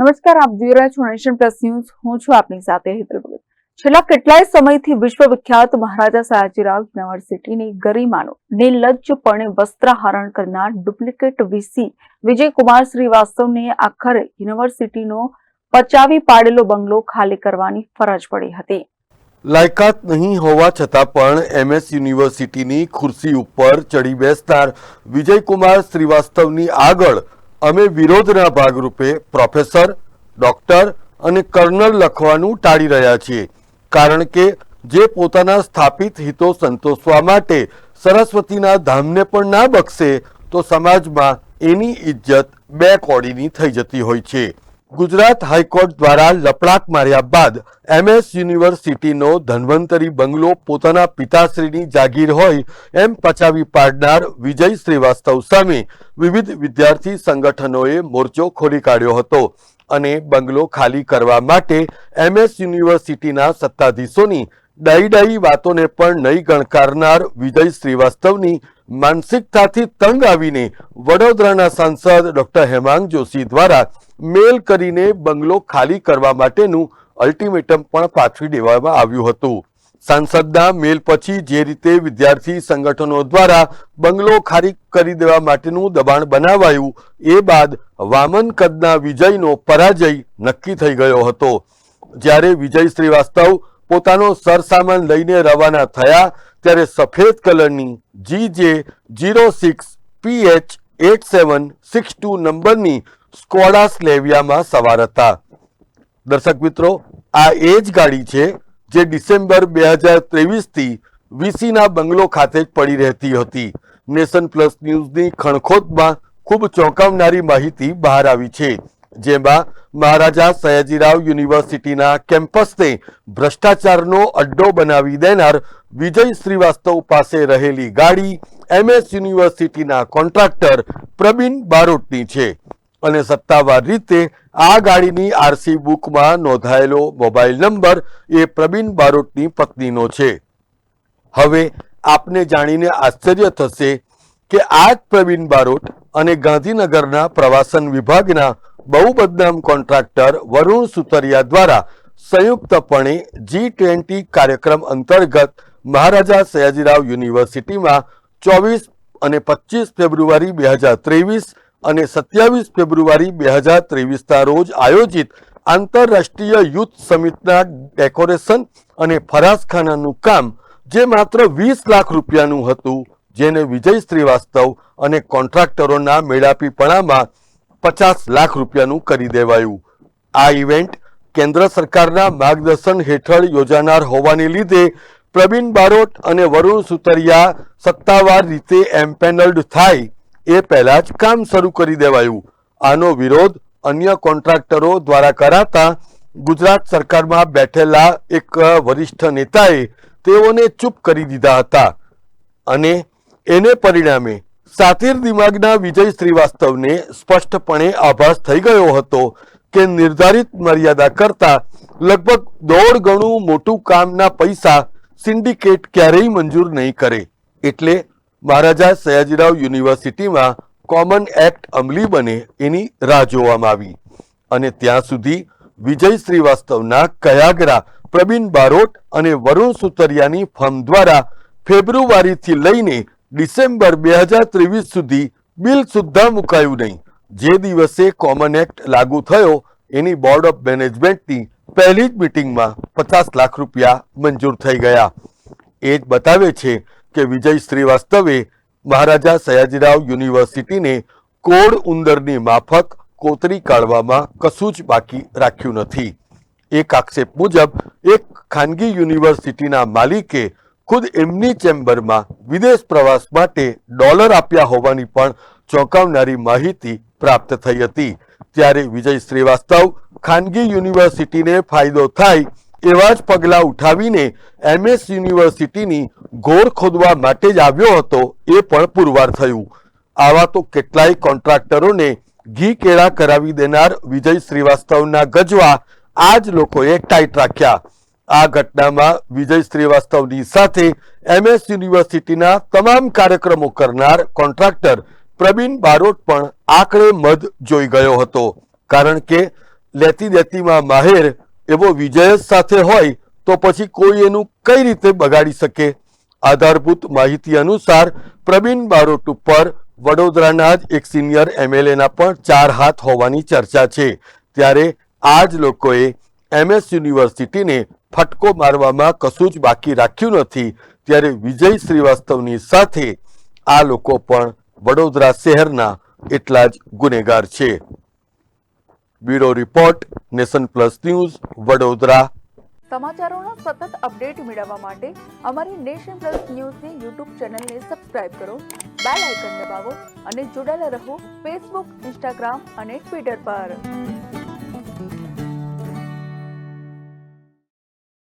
નમસ્કાર, આપ જોઈ રહ્યા છો નેશન પ્લસ ન્યૂઝ હું છું આપની સાથે હેતલ ભગત. છેલ્લા કેટલાય સમયથી વિશ્વવિખ્યાત મહારાજા સયાજીરાવ યુનિવર્સિટીની ગરિમાનો, નિર્લજ્જપણે વસ્ત્રહરણ કરનાર ડુપ્લિકેટ વીસી વિજયકુમાર શ્રીવાસ્તવને આખરે યુનિવર્સિટીનો પચાવી પાડેલો બંગલો ખાલી કરવાની ફરજ પડી હતી. લાયકાત નહીં હોવા છતાં પણ એમએસ યુનિવર્સિટીની ખુરશી ઉપર ચડી બેસનાર વિજયકુમાર શ્રીવાસ્તવની આગળ અમે વિરોધના ભાગરૂપે પ્રોફેસર, ડોક્ટર અને કર્નલ લખવાનું ટાળી રહ્યા છીએ. કારણ કે જે પોતાના સ્થાપિત હિતો સંતોષવા માટે સરસ્વતીના ધામને પણ ના બક્ષે, તો સમાજમાં એની ઇજ્જત બે કોડીની થઈ જતી હોય છે. ગુજરાત હાઈકોર્ટ દ્વારા લપડાક માર્યા બાદ એમએસ યુનિવર્સિટીનો ધન્વંતરી બંગલો પોતાના પિતાશ્રીની જાગીર હોય એમ પચાવી પાડનાર વિજય શ્રીવાસ્તવ સામે વિવિધ વિદ્યાર્થી સંગઠનોએ મોરચો ખોલી કાઢ્યો હતો અને બંગલો ખાલી કરવા માટે એમએસ યુનિવર્સિટીના સત્તાધીશોની ડાઈ ડાઈ વાતોને પણ નહીં ગણકારનાર વિજય શ્રીવાસ્તવની માનસિકતાથી તંગ આવીને વડોદરાના સાંસદ ડોક્ટર હેમાંગ જોશી દ્વારા મેલ કરીને બંગલો ખાલી કરવા માટેનું અલ્ટિમેટમ પણ પાછવી દેવામાં આવ્યું હતું. સાંસદના મેલ પછી જે રીતે વિદ્યાર્થી સંગઠનો દ્વારા બંગલો ખાલી કરી દેવા માટેનું દબાણ બનાવાયું, એ બાદ વામન કદના વિજયનો પરાજય નક્કી થઈ ગયો હતો. જ્યારે વિજય શ્રીવાસ્તવ પોતાનો સરસામાન લઈને રવાના થયા ત્યારે સફેદ કલરની G J zero six P H eight seven six two નંબરની સ્કોડા સ્લેવિયામાં સવાર હતા. દર્શક મિત્રો, આ એ જ ગાડી છે જે ડિસેમ્બર બે હજાર ત્રેવીસથી વીસીના બંગલો ખાતે જ પડી રહેતી હતી. નેશન પ્લસ ન્યૂઝની ખણખોદમાં ખૂબ ચોંકાવનારી માહિતી બહાર આવી છે. જેમાં મહારાજા સયાજીરાવ યુનિવર્સિટીના કેમ્પસને ભ્રષ્ટાચારનો અડ્ડો બનાવી દેનાર વિજય શ્રીવાસ્તવ પાસે રહેલી ગાડી એમએસ યુનિવર્સિટીના કોન્ટ્રાક્ટર પ્રબીન બારોટની છે. અને સત્તાવાર રીતે આ ગાડીની આરસી બુકમાં નોંધાયેલો મોબાઈલ નંબર એ પ્રબીન બારોટની પત્નીનો છે. હવે આપને જાણીને આશ્ચર્ય થશે કે આ જ પ્રવીણ બારોટ અને ગાંધીનગરના પ્રવાસન વિભાગના બહુ બદનામ કોન્ટ્રાક્ટર વરુણ સુતરિયા દ્વારા સંયુક્તપણે જી ટ્વેન્ટી કાર્યક્રમ અંતર્ગત મહારાજા સયાજીરાવ યુનિવર્સિટીમાં ચોવીસ અને પચીસ ફેબ્રુઆરી બે હજાર ત્રેવીસ અને સત્યાવીસ ફેબ્રુઆરી બે હજાર ત્રેવીસના રોજ આયોજિત આંતરરાષ્ટ્રીય યુથ સમિટના ડેકોરેશન અને ફરાસખાનાનું કામ, જે માત્ર વીસ લાખ રૂપિયાનું હતું, જેને વિજય શ્રીવાસ્તવ અને કોન્ટ્રાક્ટરોના મેળાપીપણામાં પચાસ લાખ રૂપિયાનું કરી દેવાયું. આ ઇવેન્ટ કેન્દ્ર સરકારના માર્ગદર્શન હેઠળ યોજાનાર હોવાને લીધે પ્રવીણ બારોટ અને વરુણ સુતરિયા સત્તાવાર રીતે એમ્પેનલ્ડ થાય એ પહેલા જ કામ શરૂ કરી દેવાયું. આનો વિરોધ અન્ય કોન્ટ્રાક્ટરો દ્વારા કરાતા ગુજરાત સરકારમાં બેઠેલા એક વરિષ્ઠ નેતાએ તેઓને ચૂપ કરી દીધા હતા. અને એને પરિણામે સાતીર દિમાગના વિજય શ્રીવાસ્તવને સ્પષ્ટપણે આભાસ થઈ ગયો હતો કે નિર્ધારિત મર્યાદા કરતા લગભગ દોઢ ગણું મોટું કામના પૈસા સિન્ડિકેટ ક્યારેય મંજૂર નહીં કરે. એટલે મહારાજા સયાજીરાવ યુનિવર્સિટીમાં કોમન એક્ટ અમલી બને એની રાહ જોવામાં આવી. અને ત્યાં સુધી વિજય શ્રીવાસ્તવના કયાગરા પ્રબીન બારોટ અને વરુણ સુતરિયાની ફર્મ દ્વારા ફેબ્રુઆરીથી લઈને ડિસેમ્બર બે હજાર ત્રેવીસ સુધી બિલ સુદ્ધા મુકાયું નહીં. જે દિવસે કોમન એક્ટ લાગુ થયો, એની બોર્ડ ઓફ મેનેજમેન્ટની પહેલી જ મિટિંગમાં પચાસ લાખ રૂપિયા મંજૂર થઈ ગયા. એ જ બતાવે છે કે વિજય શ્રીવાસ્તવે મહારાજા સયાજીરાવ યુનિવર્સિટીને કોડ ઉંદરની માફક કોતરી કાઢવામાં કશું જ બાકી રાખ્યું નથી. એક આક્ષેપ મુજબ, એક ખાનગી યુનિવર્સિટીના માલિકે ખુદ એમની ચેમ્બરમાં વિદેશ પ્રવાસ માટે ડોલર આપ્યા હોવાની પણ ચોંકાવનારી માહિતી પ્રાપ્ત થઈ હતી. ત્યારે વિજય શ્રીવાસ્તવ ખાનગી યુનિવર્સિટીને ફાયદો થાય એવા જ પગલાં ઉઠાવીને એમએસ યુનિવર્સિટીની ઘોર ખોદવા માટે જ આવ્યો હતો એ પણ પુરવાર થયું. આવા તો કેટલાય કોન્ટ્રાક્ટરોને ઘી કેળા કરાવી દેનાર વિજય શ્રીવાસ્તવના ગજવા આ જ લોકોએ ટાઈટ રાખ્યા. આ ઘટનામાં વિજય શ્રીવાસ્તવની સાથે એમએસ યુનિવર્સિટીના તમામ કાર્યક્રમો કરનાર કોન્ટ્રાક્ટર પ્રવીણ બારોટ પણ આકડે મધ જોઈ ગયો હતો. કારણ કે લેતી દેતીમાં માહેર એવો વિજય સાથે હોય તો પછી કોઈ એનું કઈ રીતે બગાડી શકે? આધારભૂત માહિતી અનુસાર પ્રવીણ બારોટ ઉપર વડોદરાના જ એક સિનિયર એમએલએના પણ ચાર હાથ હોવાની ચર્ચા છે. ત્યારે આ જ લોકોએ એમએસ યુનિવર્સિટીને ફટકો મારવામાં કશું જ બાકી રાખ્યું નથી. ત્યારે વિજય શ્રીવાસ્તવની સાથે આ લોકો પણ વડોદરા શહેરના એટલા જ ગુનેગાર છે. Bureau report, nation plus news, Vadodara. સમાચારોનો સતત અપડેટ મેળવવા માટે અમારી નેશન પ્લસ ન્યૂઝની યુટ્યુબ ચેનલને સબસ્ક્રાઇબ કરો, બેલ આઇકન દબાવો અને જોડાયેલા રહો ફેસબુક, ઇન્સ્ટાગ્રામ અને ટ્વિટર પર.